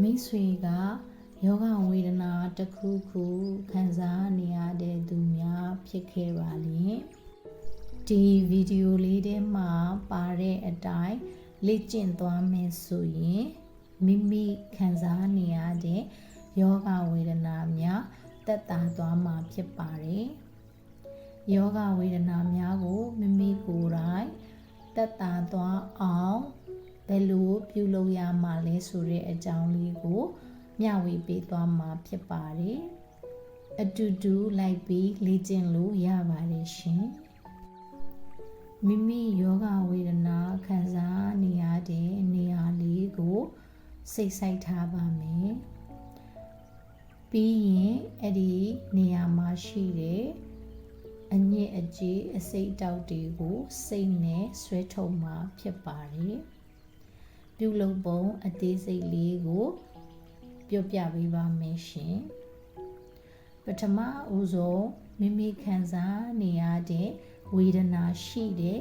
မိတ်ဆွေကယောဂဝေဒနာတစ်ခုခုခံစားနေရတဲ့သူများဖြစ်ခဲ့ပါလိမ့်ဒီဗီဒီယိုလေးထဲမှာပါတဲ့အတိုင်းလေ့ကျင့်သွားမယ်ဆိုရင်မိမိခံစားနေရတဲ့ယောဂဝေဒနာများတက်တာသွားမှာဖြစ်ပါတယ်ယောဂဝေဒနာများကိုမိမိကိုယ်တိုင်တက်တာသွားအောင် ဘယ်လိုပြုလုပ်ရမှာလဲဆိုတဲ့အကြောင်းလေးကို မျှဝေပေးသွားမှာဖြစ်ပါတယ်။အတူတူလိုက်ပြီးလေ့ကျင့်လို့ရပါတယ်ရှင်။မိမိယောဂဝေဒနာခံစားနေရတဲ့နေရာလေးကိုစိတ်ဆိုင်ထားပါမယ်။ပြီးရင်အဲ့ဒီနေရာမှာရှိတဲ့အညစ်အကြေးအစိတ်တောက်တွေကိုစိတ်နဲ့ဆွဲထုတ်မှာဖြစ်ပါတယ်။ ပြုလုပ်ပုံအသေးစိတ်လေးကိုပြောပြပေးပါမယ်ရှင်ပထမဦးဆုံးမိမိခံစားနေရတဲ့ဝေဒနာရှိတဲ့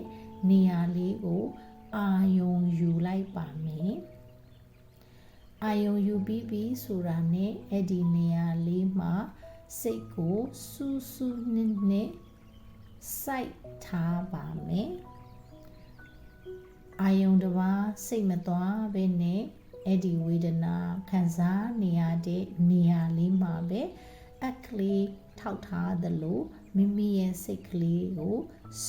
နေရာလေးကိုအာယုံယူလိုက်ပါမယ်အာယုံယူပြီးပြီဆိုတာနဲ့အဲ့ဒီနေရာလေးမှာစိတ်ကိုစူးစူးနစ်နစ်စိုက်ထားပါမယ် အာယုံတစ်ပါးစိတ်မသွားဘဲနဲ့အဲ့ဒီဝေဒနာခံစားနေရတဲ့နေရာလေးမှာပဲအခလေးထောက်ထားသလိုမိမိရဲ့စိတ်ကလေးကို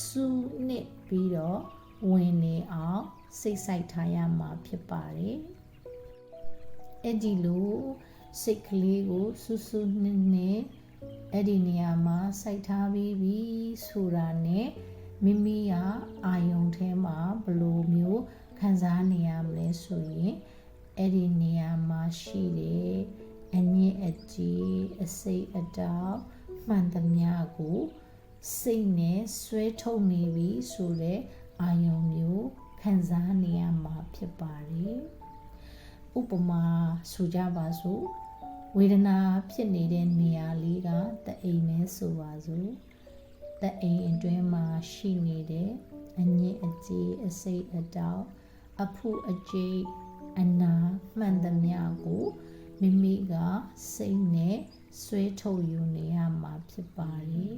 စူးနစ်ပြီးတော့ဝင်နေအောင်စိတ်ဆိုင်ထားရမှာဖြစ်ပါတယ်အဲ့ဒီလိုစိတ်ကလေးကိုစူးစူးနစ်နစ်အဲ့ဒီနေရာမှာစိုက်ထားပြီးပြီဆိုတာနဲ့ မိမိကအာယုံထဲမှာဘယ်လိုမျိုးခံစားနေရမလဲဆိုရင်အဲ့ဒီနေရာမှာရှိတဲ့အညစ်အကြေးအစိတ်အတောက်မှန်သမျှကိုစိတ်နဲ့ဆွဲထုတ်နေပြီဆိုတဲ့အာယုံမျိုးခံစားနေရမှာဖြစ်ပါတယ်ဥပမာဆိုကြပါစို့ဝေဒနာဖြစ်နေတဲ့နေရာလေးကတအိမ်ပဲဆိုပါစို့ တအိမ်အတွင်းမှာရှိနေတဲ့အညစ်အကြေးအစိတ်အတောက်အဖုအကျိတ်အနာမှန်သမျှကိုမိမိကစိတ်နဲ့ဆွဲထုတ်ယူနေရမှာဖြစ်ပါတယ်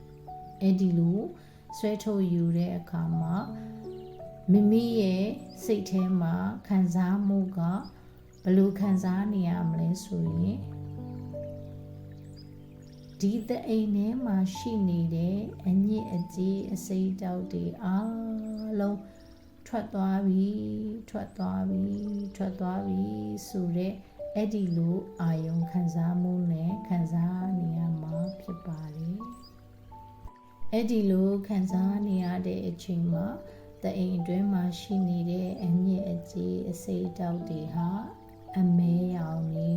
။အဲ့ဒီလိုဆွဲထုတ်ယူတဲ့အခါမှာမိမိရဲ့စိတ်ထဲမှာခံစားမှုကဘယ်လိုခံစားနေရမလဲဆိုရင် ဒီတအိမ်ထဲမှာရှိနေတဲ့အညစ်အကြေးအစိတ်တောက်တွေအားလုံးထွက်သွားပြီထွက်သွားပြီထွက်သွားပြီဆိုတဲ့အဲ့ဒီလိုအာယုံခံစားမှုနဲ့ခံစားနေရမှာဖြစ်ပါတယ်အဲ့ဒီလိုခံစားနေရတဲ့အချိန်မှာတအိမ်အတွင်းမှာရှိနေတဲ့အညစ်အကြေးအစိတ်တောက်တွေဟာအမဲရောင်နေ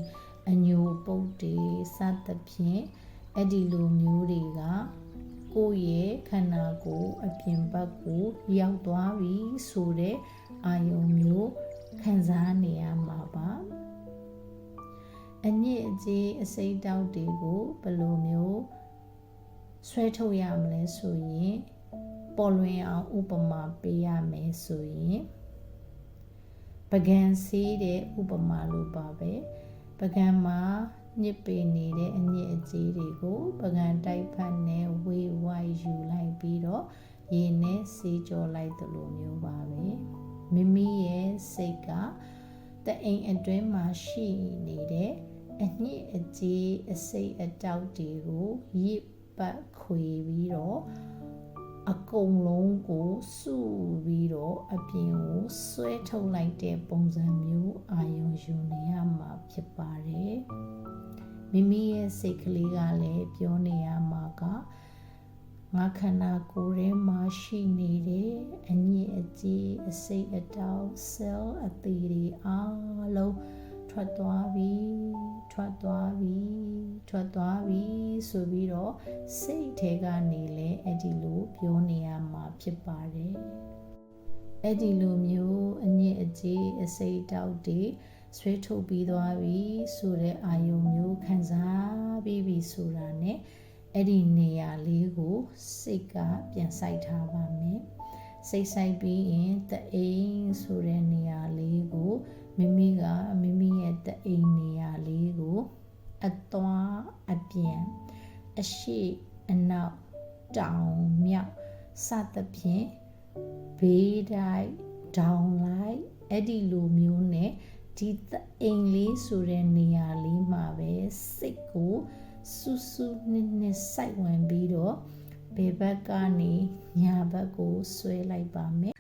အညိုပုတ်တွေစသဖြင့် အဲ့ဒီလိုမျိုးတွေကကိုယ့်ရဲ့ခန္ဓာကိုယ်အပြင်ဘက်ကိုရောက်သွားပြီဆိုတဲ့အာယုံမျိုးခံစားနေရမှာပါအညစ်အကြေးအစိတ်တောက်တွေကိုဘယ်လိုမျိုးဆွဲထုတ်ရမလဲဆိုရင်ပေါ်လွင်အောင်ဥပမာပေးရမယ်ဆိုရင်ပကံစီးတဲ့ဥပမာလိုပါပဲပကံမှာ ညစ်ပေနေတဲ့အညစ်အကြေးတွေကိုပကံတိုက်ဖက်နဲ့ဝေဝိုက်ယူလိုက်ပြီးတော့ရေနဲ့စေးကြောလိုက်သလိုမျိုးပါပဲမိမိရဲ့စိတ်ကတအိမ်အတွင်းမှာရှိနေတဲ့အညစ်အကြေးအစိတ်အတောက်တွေကိုရစ်ပတ်ခွေပြီးတော့ အကုန်လုံးကိုစုပြီးတော့အပြင်ကိုဆွဲထုတ်လိုက်တဲ့ပုံစံမျိုးအာရုံယူနေရမှာဖြစ်ပါတယ်မိမိရဲ့စိတ်ကလေးကလည်းပြောနေရမှာကငါခန္ဓာကိုယ်ထဲမှာရှိနေတဲ့အညစ်အကြေးအစိတ်အတောက် cell အသေးတွေအားလုံး ထွက်သွားပြီထွက်သွားပြီထွက်သွားပြီဆိုပြီးတော့စိတ်ထဲကနေလဲအဲ့ဒီလိုပြောနေရမှာဖြစ်ပါတယ်အဲ့ဒီလိုမျိုးအညစ်အကြေးအစိတ်တောက်တွေဆွဲထုတ်ပြီးသွားပြီဆိုတဲ့အာယုံမျိုးခံစားပြီးပြီဆိုတာ ਨੇ အဲ့ဒီနေရာလေးကိုစိတ်ကပြန်ဆိုင်ထားပါမယ်စိတ်ဆိုင်ပြီးရင်တအိမ်ဆိုတဲ့နေရာလေးကို မိမိကမိမိရဲ့တအိမ်နေရာလေးကိုအသွားအပြန်အရှိအနောက်တောင်မြောက်စသဖြင့်ဘေးတိုင်းဒေါင်လိုက်အဲ့ဒီလိုမျိုးနဲ့ဒီတအိမ်လေးဆိုတဲ့နေရာလေးမှာပဲစိတ်ကိုစူးစူးနစ်နစ်စိုက်ဝင်ပြီးတော့ဘယ်ဘက်ကနေညာဘက်ကိုဆွဲလိုက်ပါမယ်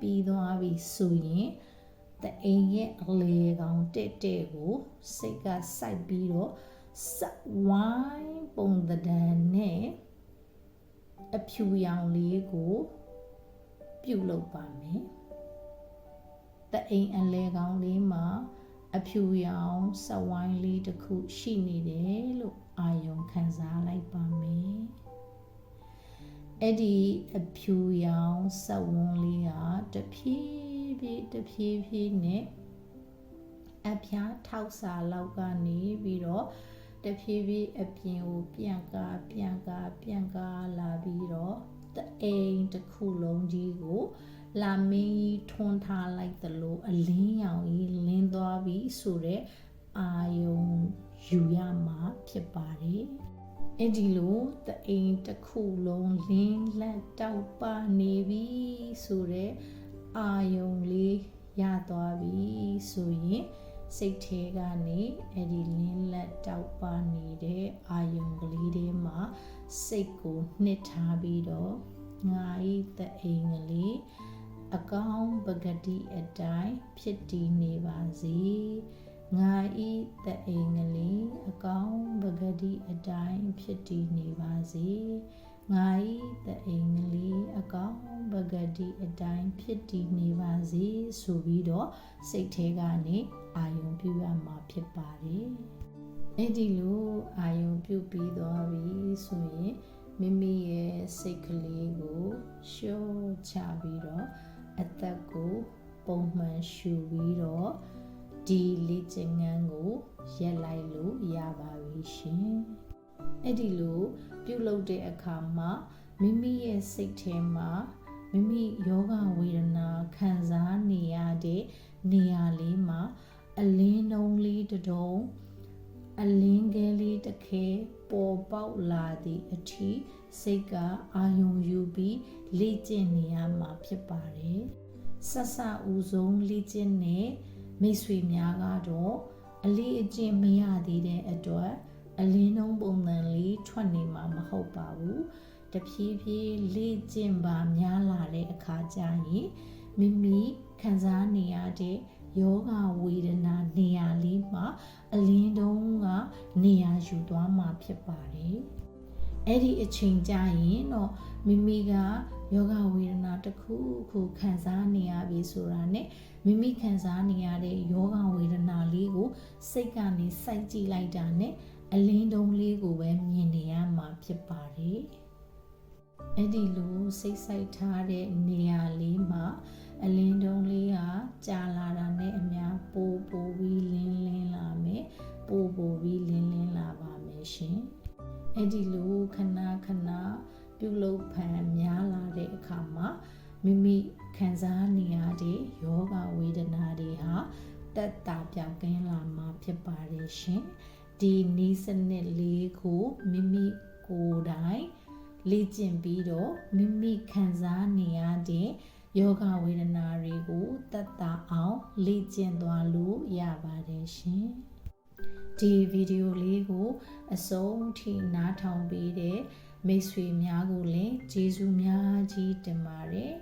ပြီးသွားပြီဆိုရင်တအိမ်ရဲ့အလေကောင်တဲ့တဲ့ကိုစိတ်ကစိုက်ပြီးတော့စက်ဝိုင်းပုံသဏ္ဍာန်နဲ့အဖြူရောင်လေးကိုပြုတ်လုပ်ပါမယ်တအိမ်အလေကောင်လေးမှာအဖြူရောင်စက်ဝိုင်းလေးတစ်ခုရှိနေတယ်လို့အာယုံခံစားလိုက်ပါမယ် အဲ့ဒီအဖြူရောင်စက်ဝန်းလေးကတဖြည်းဖြည်းတဖြည်းဖြည်းနဲ့အဖျားထောက်စာလောက်ကနေပြီးတော့တဖြည်းဖြည်းအပြင်ကိုပြန်ကားပြန်ကားပြန်ကားလာပြီးတော့တအိမ်တစ်ခုလုံးကြီးကိုလာမင်းကြီးထွန်းထားလိုက်သလိုအလင်းရောင်ကြီးလင်းသွားပြီးဆိုတဲ့အာယုံယူရမှာဖြစ်ပါတယ် အဲ့ဒီလိုတအိမ်တစ်ခုလုံးလင်းလက်တောက်ပနေပြီဆိုတဲ့အာယုံလေးရသွားပြီဆိုရင်စိတ်ထဲကနေအဲ့ဒီလင်းလက်တောက်ပနေတဲ့အာယုံကလေးတွေမှာစိတ်ကိုနှစ်ထားပြီးတော့ငါဤတအိမ်ကလေးအကောင်းပဂတိအတိုင်းဖြစ်တည်နေပါစေ ငါဤတအိမ်ကလေးအကောင်းပဂတိအတိုင်းဖြစ်တည်နေပါစေငါဤတအိမ်ကလေးအကောင်းပဂတိအတိုင်းဖြစ်တည်နေပါစေဆိုပြီးတော့စိတ်ထဲကနေအာယုံပြုရမှာဖြစ်ပါတယ်အဲ့ဒီလိုအာယုံပြုပြီးသွားပြီဆိုရင်မိမိရဲ့စိတ်ကလေးကိုလျှော့ချပြီးတော့အသက်ကိုပုံမှန်ရှူပြီးတော့ ဒီလေ့ကျင့်ခန်းကိုရက်လိုက်လို့ရပါပြီရှင်အဲ့ဒီလိုပြုလုပ်တဲ့အခါမှာမိမိရဲ့စိတ်ထဲမှာမိမိယောဂဝေဒနာခံစားနေရတဲ့နေရာလေးမှာအလင်းလုံးလေးတစ်တုံးအလင်းကလေးတစ်ခဲပေါ်ပေါက်လာသည့်အထိစိတ်ကအာယုံယူပြီးလေ့ကျင့်နေရမှာဖြစ်ပါတယ်ဆက်ဆဦးဆုံးလေ့ကျင့်တဲ့ မိတ်ဆွေများကတော့အလေးအကျင့်မရသေးတဲ့အတွက်အလင်းလုံးပုံစံလေးထွက်နေမှာမဟုတ်ပါဘူးတဖြည်းဖြည်းလေ့ကျင့်ပါများလာတဲ့အခါကျရင်မိမိခံစားနေရတဲ့ယောဂဝေဒနာနေရာလေးမှာအလင်းတုံးကနေရာယူသွားမှာဖြစ်ပါတယ် အဲ့ဒီအချိန်ကျရင်တော့မိမိကယောဂဝေဒနာတစ်ခုခုခံစားနေရပြီဆိုတာနဲ့မိမိခံစားနေရတဲ့ယောဂဝေဒနာလေးကို စိတ်ကနေစိုက်ကြည့်လိုက်တာနဲ့အလင်းတုံးလေးကိုပဲမြင်နေရမှာဖြစ်ပါတယ်အဲ့ဒီလိုစိတ်ဆိုင်ထားတဲ့နေရာလေးမှာအလင်းတုံးလေးကကြာလာတာနဲ့အများပို့ပို့ပြီးလင်းလင်းလာမယ်ပို့ပို့ပြီးလင်းလင်းလာပါမယ်ရှင် အဲ့ဒီလိုခဏခဏပြုလုပ်ဖန်များလာတဲ့အခါမှာမိမိခံစားနေရတဲ့ယောဂဝေဒနာတွေဟာတက်တာပြောက်ကင်းလာမှာဖြစ်ပါတယ်ရှင်ဒီနီးစနစ်လေးကိုမိမိကိုယ်တိုင်လေ့ကျင့်ပြီးတော့မိမိခံစားနေရတဲ့ယောဂဝေဒနာတွေကိုတက်တာအောင်လေ့ကျင့်သွားလို့ရပါတယ်ရှင် ဒီဗီဒီယိုလေးကိုအဆုံးထိနားထောင်ပေးတဲ့မိတ်ဆွေများကိုလည်းကျေးဇူးများကြီးတင်ပါတယ်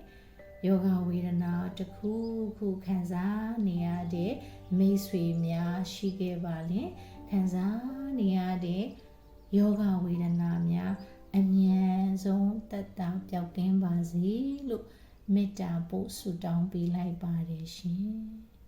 ယောဂဝေဒနာတစ်ခုခုခံစားနေရတဲ့မိတ်ဆွေများရှိခဲ့ပါလင်ခံစားနေရတဲ့ယောဂဝေဒနာများအမြန်ဆုံးတက်တာပျောက်ကင်းပါစေလို့မေတ္တာပို့ဆုတောင်းပေးလိုက်ပါတယ်ရှင်